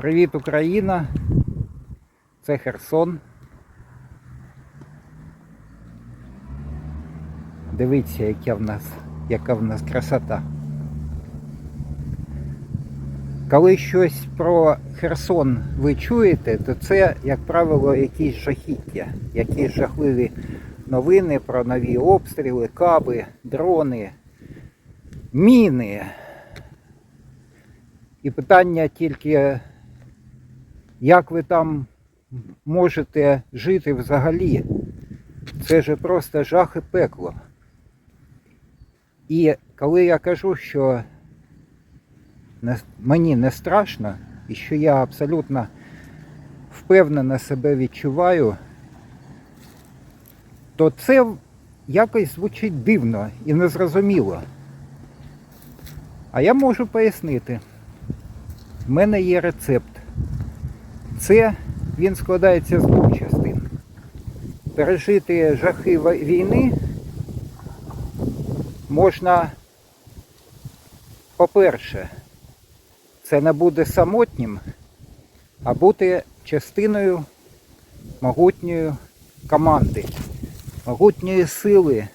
Привіт, Україна! Це Херсон. Дивіться, яка в нас, яка в нас красота. Коли щось про Херсон ви чуєте, то це, як правило, якісь жахіття, якісь жахливі новини про нові обстріли, каби, дрони, міни. І питання тільки, як ви там можете жити взагалі? Це ж просто жах і пекло. І коли я кажу, що мені не страшно, і що я абсолютно впевнено себе відчуваю, то це якось звучить дивно і незрозуміло. А я можу пояснити. В мене є рецепт. Це він складається з двох частин. Пережити жахи війни можна, по-перше, це не буде самотнім, а бути частиною могутньої команди, могутньої сили,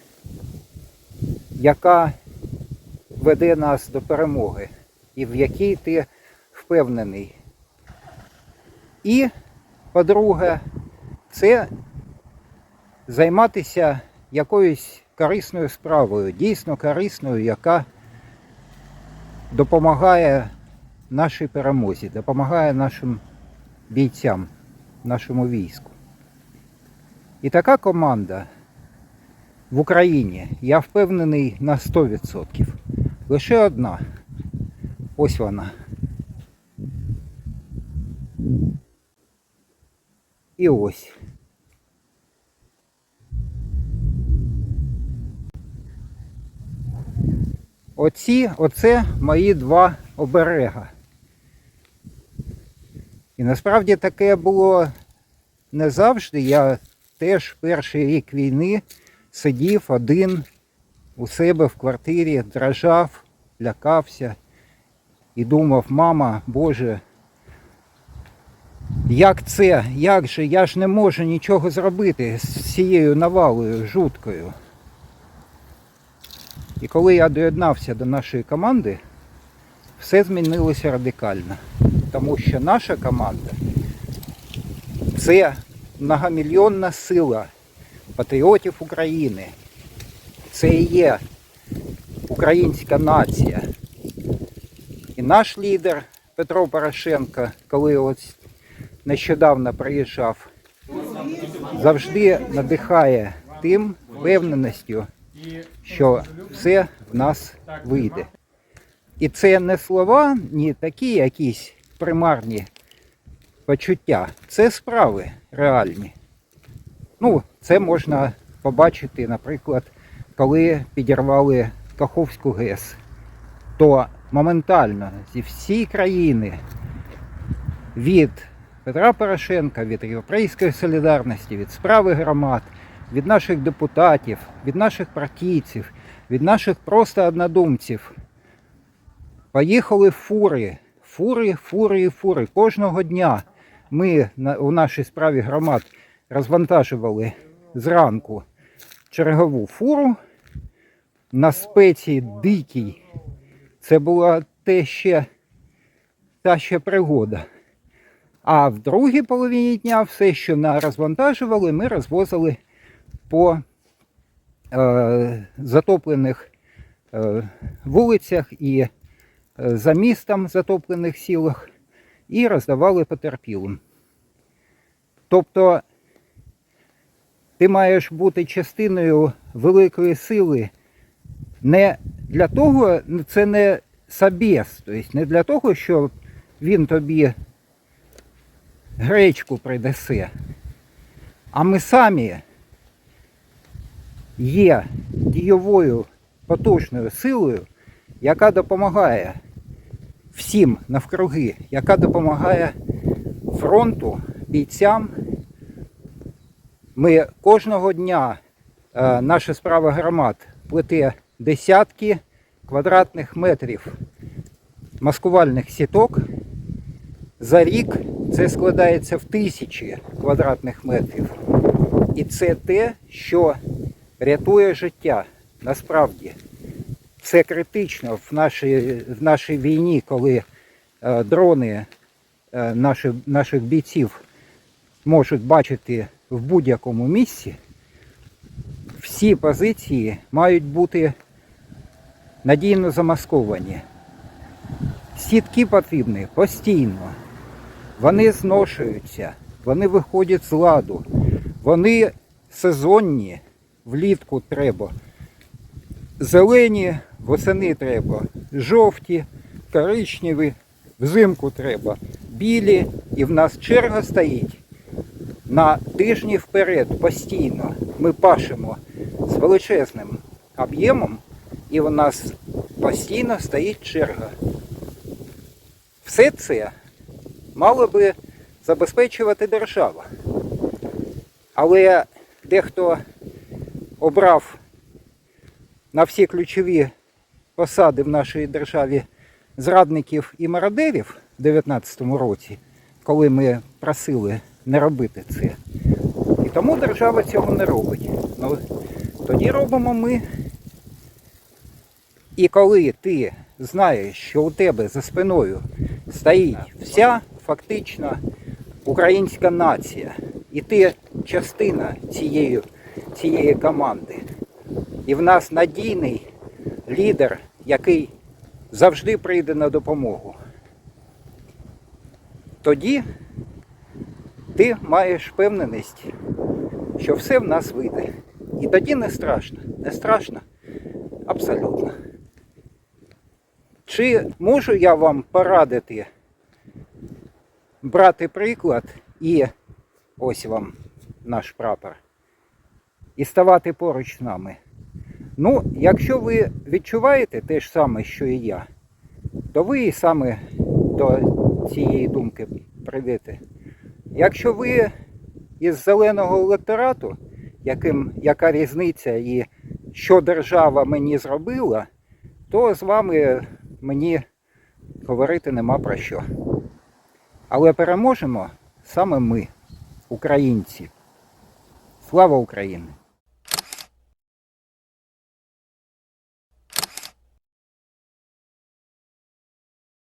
яка веде нас до перемоги і в якій ти впевнений. І, по-друге, це займатися якоюсь корисною справою, дійсно корисною, яка допомагає нашій перемозі, допомагає нашим бійцям, нашому війську. І така команда в Україні, я впевнений на 100%. Лише одна. Ось вона. І ось. Оці, оце мої два оберега. І насправді таке було не завжди. Я теж перший рік війни сидів один у себе в квартирі, дрожав, лякався і думав, мама, Боже, як це? Як же? Я ж не можу нічого зробити з цією навалою жуткою. І коли я доєднався до нашої команди, все змінилося радикально. Тому що наша команда це многомільйонна сила патріотів України. Це і є українська нація. І наш лідер Петро Порошенко, коли ось нещодавно приїжджав, завжди надихає тим впевненістю, що все в нас вийде. І це не слова, ні такі якісь примарні почуття, це справи реальні. Ну, це можна побачити, наприклад, коли підірвали Каховську ГЕС, то моментально зі всієї країни від Петра Порошенка, від Європейської солідарності, від справи громад, від наших депутатів, від наших партійців, від наших просто однодумців. Поїхали фури, фури, фури фури. Кожного дня ми у нашій справі громад розвантажували зранку чергову фуру на спеції дикій. Це була те ще, та ще пригода. А в другій половині дня все, що на розвантажували, ми розвозили по е, затоплених е, вулицях і е, за містом затоплених сілах і роздавали потерпілим. Тобто ти маєш бути частиною великої сили не для того, це не собєс, тобто не для того, що він тобі гречку принесе. А ми самі є дієвою потужною силою, яка допомагає всім навкруги, яка допомагає фронту, бійцям. Ми кожного дня е, наша справа громад плете десятки квадратних метрів маскувальних сіток за рік це складається в тисячі квадратних метрів. І це те, що рятує життя. Насправді. Це критично в нашій, в нашій війні, коли е, дрони е, наші, наших бійців можуть бачити в будь-якому місці. Всі позиції мають бути надійно замасковані. Сітки потрібні постійно. Вони зношуються, вони виходять з ладу, вони сезонні, влітку треба. Зелені восени треба, жовті, коричневі, взимку треба, білі, і в нас черга стоїть на тижні вперед постійно. Ми пашемо з величезним об'ємом, і у нас постійно стоїть черга. Все це мало би забезпечувати держава. Але дехто обрав на всі ключові посади в нашій державі зрадників і мародерів в 2019 році, коли ми просили не робити це. І тому держава цього не робить. Ну, тоді робимо ми. І коли ти знаєш, що у тебе за спиною стоїть вся фактично українська нація, і ти частина цієї, цієї команди, і в нас надійний лідер, який завжди прийде на допомогу, тоді ти маєш впевненість, що все в нас вийде. І тоді не страшно. Не страшно абсолютно. Чи можу я вам порадити брати приклад і ось вам наш прапор, і ставати поруч з нами? Ну, якщо ви відчуваєте те ж саме, що і я, то ви і саме до цієї думки прийдете. Якщо ви із зеленого електорату, яким, яка різниця і що держава мені зробила, то з вами мені говорити нема про що. Але переможемо саме ми, українці. Слава Україні!